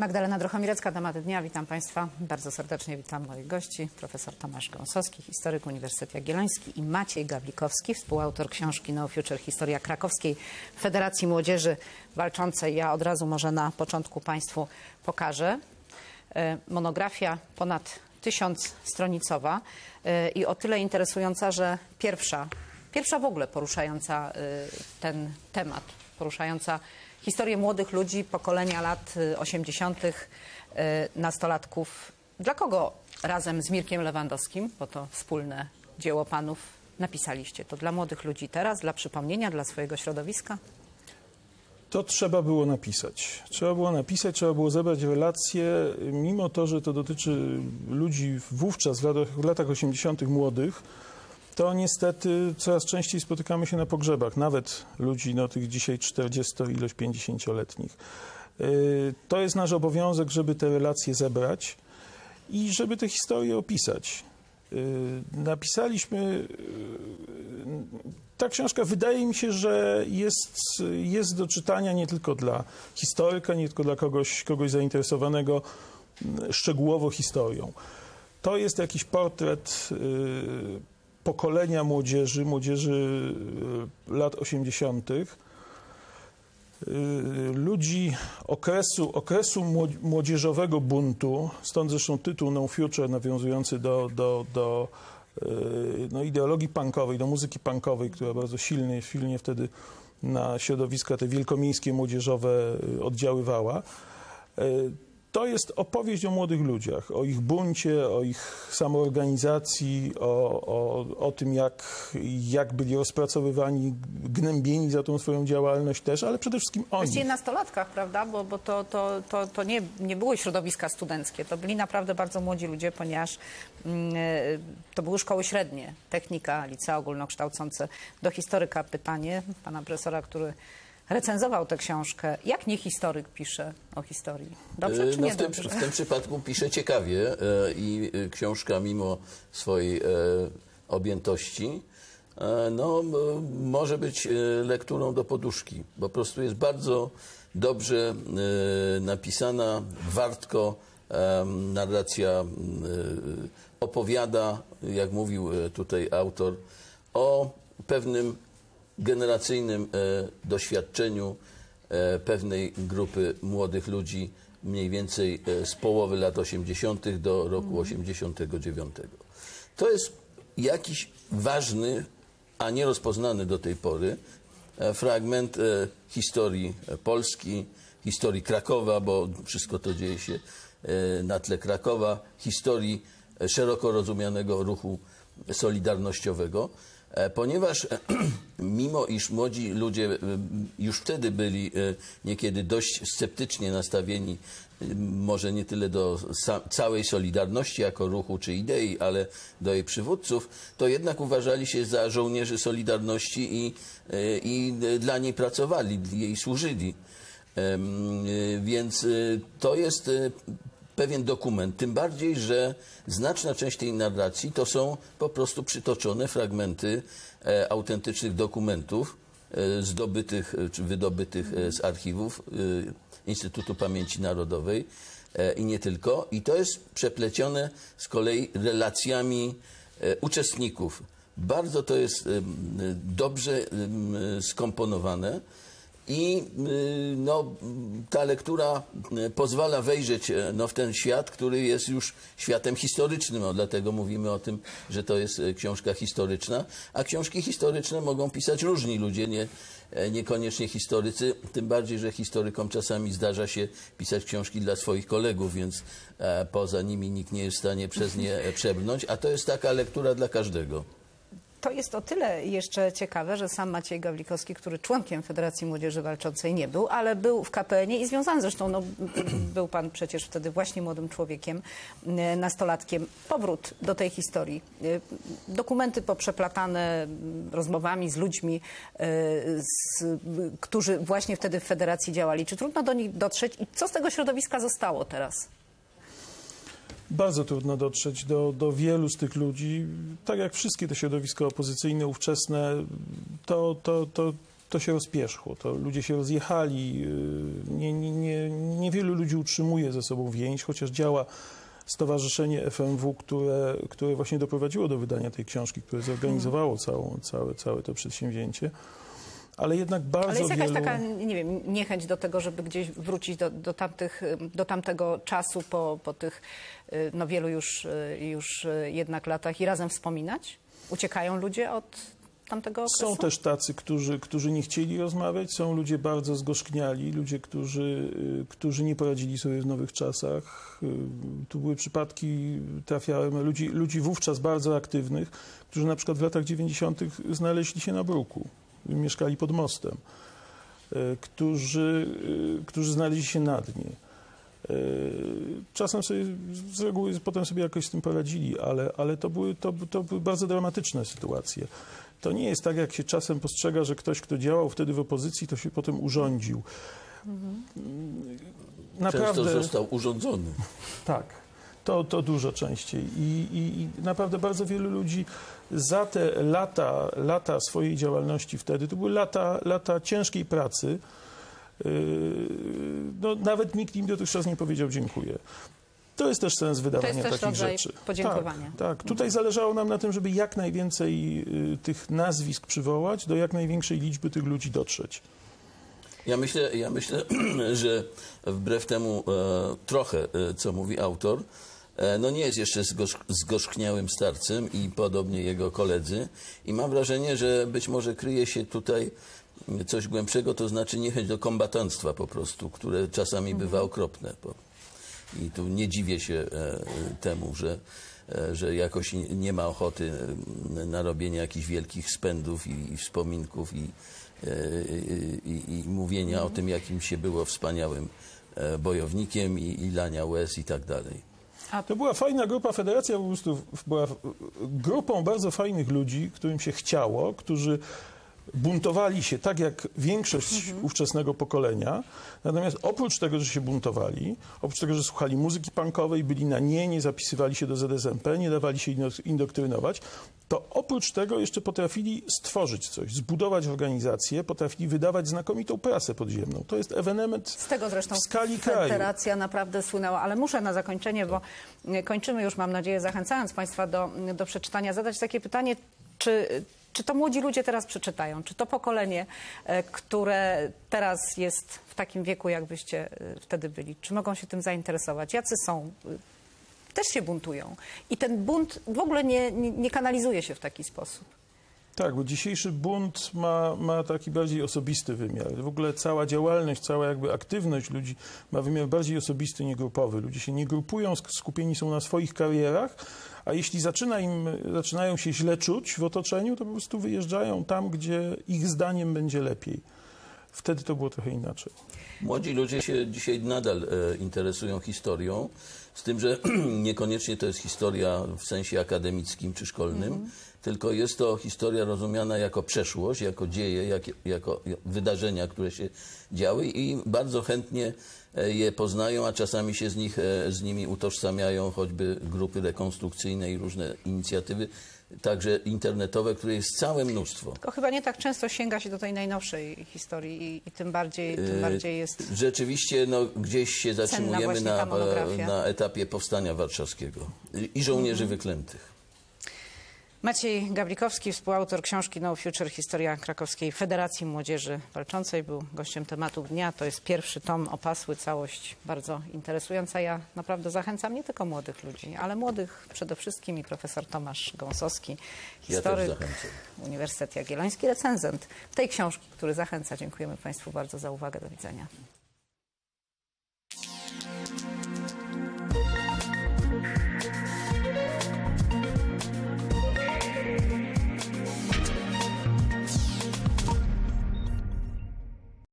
Magdalena Drochomirecka, tematy dnia. Witam Państwa. Bardzo serdecznie witam moich gości. Profesor Tomasz Gąsowski, historyk Uniwersytet Jagielloński i Maciej Gawlikowski, współautor książki No Future Historia Krakowskiej Federacji Młodzieży Walczącej. Ja od razu może na początku Państwu pokażę. E, Monografia ponad tysiąc stronicowa e, i o tyle interesująca, że pierwsza, pierwsza w ogóle poruszająca e, ten temat, poruszająca historię młodych ludzi pokolenia lat y, 80., y, nastolatków. Dla kogo razem z Mirkiem Lewandowskim, bo to wspólne dzieło panów, napisaliście? To dla młodych ludzi teraz, dla przypomnienia, dla swojego środowiska? To trzeba było napisać. Trzeba było napisać, trzeba było zebrać relacje, mimo to, że to dotyczy ludzi wówczas, w latach, w latach 80. młodych, to niestety coraz częściej spotykamy się na pogrzebach, nawet ludzi no, tych dzisiaj 40 ilość 50-letnich. Yy, To jest nasz obowiązek, żeby te relacje zebrać i żeby te historie opisać. Yy, Napisaliśmy ta książka wydaje mi się, że jest, jest do czytania nie tylko dla historyka, nie tylko dla kogoś, kogoś zainteresowanego szczegółowo historią. To jest jakiś portret y, pokolenia młodzieży, młodzieży y, lat 80., y, ludzi okresu, okresu mło- młodzieżowego buntu, stąd zresztą tytuł No Future nawiązujący do, do, do y, no, ideologii punkowej, do muzyki punkowej, która bardzo silnie, silnie wtedy na środowiska te wielkomiejskie, młodzieżowe oddziaływała. To jest opowieść o młodych ludziach, o ich buncie, o ich samoorganizacji, o, o, o tym, jak, jak byli rozpracowywani, gnębieni za tą swoją działalność też, ale przede wszystkim oni. Właściwie nastolatkach, prawda? Bo, bo to, to, to, to nie, nie były środowiska studenckie. To byli naprawdę bardzo młodzi ludzie, ponieważ mm, e, to były szkoły średnie, technika, licea ogólnokształcące. Do historyka pytanie pana profesora, który recenzował tę książkę. Jak nie historyk pisze o historii? Dobrze E, czy no, nie w, tym, dobrze? w tym przypadku pisze ciekawie e, i e, książka mimo swojej objętości no, może być lekturą do poduszki. Po prostu jest bardzo dobrze napisana, wartko narracja opowiada, jak mówił tutaj autor, o pewnym generacyjnym e, doświadczeniu e, pewnej grupy młodych ludzi, mniej więcej e, z połowy lat 80. do roku 89. To jest jakiś ważny, a nierozpoznany do tej pory fragment historii Polski, historii Krakowa, bo wszystko to dzieje się na tle Krakowa, historii szeroko rozumianego ruchu solidarnościowego, ponieważ e, mimo iż młodzi ludzie e, już wtedy byli e, niekiedy dość sceptycznie nastawieni, może nie tyle do całej Solidarności jako ruchu czy idei, ale do jej przywódców, to jednak uważali się za żołnierzy Solidarności i, i dla niej pracowali, jej służyli. Więc to jest pewien dokument, tym bardziej, że znaczna część tej narracji to są po prostu przytoczone fragmenty e, autentycznych dokumentów e, zdobytych e, czy wydobytych e, z archiwów e, Instytutu Pamięci Narodowej e, i nie tylko. I to jest przeplecione z kolei relacjami uczestników. Bardzo to jest dobrze skomponowane. I y, no, ta lektura y, pozwala wejrzeć y, no, w ten świat, który jest już światem historycznym. O, dlatego mówimy o tym, że to jest y, książka historyczna. A książki historyczne mogą pisać różni ludzie, nie, e, niekoniecznie historycy. Tym bardziej, że historykom czasami zdarza się pisać książki dla swoich kolegów, więc e, poza nimi nikt nie jest w stanie przez nie e, przebrnąć. A to jest taka lektura dla każdego. To jest o tyle jeszcze ciekawe, że sam Maciej Gawlikowski, który członkiem Federacji Młodzieży Walczącej nie był, ale był w KPN-ie i związany zresztą, no, był pan przecież wtedy właśnie młodym człowiekiem, e, nastolatkiem. Powrót do tej historii. E, Dokumenty poprzeplatane m, rozmowami z ludźmi, e, z, którzy właśnie wtedy w Federacji działali. Czy trudno do nich dotrzeć i co z tego środowiska zostało teraz? Bardzo trudno dotrzeć do, do wielu z tych ludzi. Tak jak wszystkie te środowiska opozycyjne, ówczesne, to, to, to to się rozpierzchło, to ludzie się rozjechali, y, nie, nie, nie, niewielu ludzi utrzymuje ze sobą więź, chociaż działa Stowarzyszenie FMW, które, które właśnie doprowadziło do wydania tej książki, które zorganizowało całą, całe, całe to przedsięwzięcie. Ale jednak bardzo Ale jest jakaś wielu... taka, nie wiem, niechęć do tego, żeby gdzieś wrócić do, do, tamtych, do tamtego czasu po, po tych y, no, wielu już, y, już y, jednak latach i razem wspominać? Uciekają ludzie od tamtego okresu? Są też tacy, którzy, którzy nie chcieli rozmawiać, są ludzie bardzo zgorzkniali, ludzie, którzy, którzy nie poradzili sobie w nowych czasach. Tu były przypadki, trafiałem ludzi, ludzi wówczas bardzo aktywnych, którzy na przykład w latach 90. znaleźli się na bruku, mieszkali pod mostem, y, którzy, y, którzy znaleźli się na dnie. Y, Czasem sobie z reguły potem sobie jakoś z tym poradzili, ale, ale to, były, to, to były bardzo dramatyczne sytuacje. To nie jest tak, jak się czasem postrzega, że ktoś, kto działał wtedy w opozycji, to się potem urządził. Naprawdę. Często został urządzony. Tak, to, to dużo częściej. I, i, I naprawdę bardzo wielu ludzi za te lata, lata swojej działalności wtedy, to były lata, lata ciężkiej pracy, yy, no, nawet nikt im dotychczas nie powiedział dziękuję. To jest też sens wydawania też takich rodzaj rzeczy. podziękowania. Tak, tak. Tutaj zależało nam na tym, żeby jak najwięcej y, tych nazwisk przywołać, do jak największej liczby tych ludzi dotrzeć. Ja myślę, ja myślę że wbrew temu e, trochę, e, co mówi autor, e, no nie jest jeszcze zgorz, zgorzkniałym starcem i podobnie jego koledzy. I mam wrażenie, że być może kryje się tutaj coś głębszego, to znaczy niechęć do kombatanstwa po prostu, które czasami bywa okropne. Bo, I tu nie dziwię się temu, że, że jakoś nie- ma ochoty na robienie jakichś wielkich spędów i, i wspominków i, i, i mówienia o tym, jakim się było wspaniałym e, bojownikiem i, i lania łez i tak dalej. To była fajna grupa, federacja po prostu była grupą bardzo fajnych ludzi, którym się chciało, którzy buntowali się tak jak większość ówczesnego pokolenia. Natomiast oprócz tego, że się buntowali, oprócz tego, że słuchali muzyki punkowej, byli na nie, nie zapisywali się do ZSMP, nie dawali się indo- indoktrynować, to oprócz tego jeszcze potrafili stworzyć coś, zbudować organizację, potrafili wydawać znakomitą prasę podziemną. To jest ewenement Z tego zresztą w skali kraju. federacja naprawdę słynęła, ale muszę na zakończenie, bo kończymy już, mam nadzieję, zachęcając Państwa do, do przeczytania, zadać takie pytanie, czy, czy to młodzi ludzie teraz przeczytają? Czy to pokolenie, e, które teraz jest w takim wieku, jakbyście e, wtedy byli, czy mogą się tym zainteresować? Jacy są? E, Też się buntują. I ten bunt w ogóle nie, nie, nie kanalizuje się w taki sposób. Tak, bo dzisiejszy bunt ma, ma taki bardziej osobisty wymiar. W ogóle cała działalność, cała jakby aktywność ludzi ma wymiar bardziej osobisty, nie grupowy. Ludzie się nie grupują, sk- skupieni są na swoich karierach, a jeśli zaczyna im, zaczynają się źle czuć w otoczeniu, to po prostu wyjeżdżają tam, gdzie ich zdaniem będzie lepiej. Wtedy to było trochę inaczej. Młodzi ludzie się dzisiaj nadal e, interesują historią, z tym, że niekoniecznie to jest historia w sensie akademickim czy szkolnym, tylko jest to historia rozumiana jako przeszłość, jako dzieje, jak, jako wydarzenia, które się działy i bardzo chętnie e, je poznają, a czasami się z, nich, e, z nimi utożsamiają choćby grupy rekonstrukcyjne i różne inicjatywy, także internetowe, które jest całe mnóstwo. Tylko chyba nie tak często sięga się do tej najnowszej historii i, i tym, bardziej, tym Yy, bardziej jest... Rzeczywiście no, gdzieś się zatrzymujemy na, monografia. na etapie powstania warszawskiego i żołnierzy wyklętych. Maciej Gablikowski, współautor książki No Future, historia krakowskiej Federacji Młodzieży Walczącej, był gościem tematu dnia. To jest pierwszy tom, opasły, całość bardzo interesująca. Ja naprawdę zachęcam nie tylko młodych ludzi, ale młodych przede wszystkim i profesor Tomasz Gąsowski, Ja historyk zachęcam. Uniwersytet Jagielloński, recenzent tej książki, który zachęca. Dziękujemy Państwu bardzo za uwagę. Do widzenia.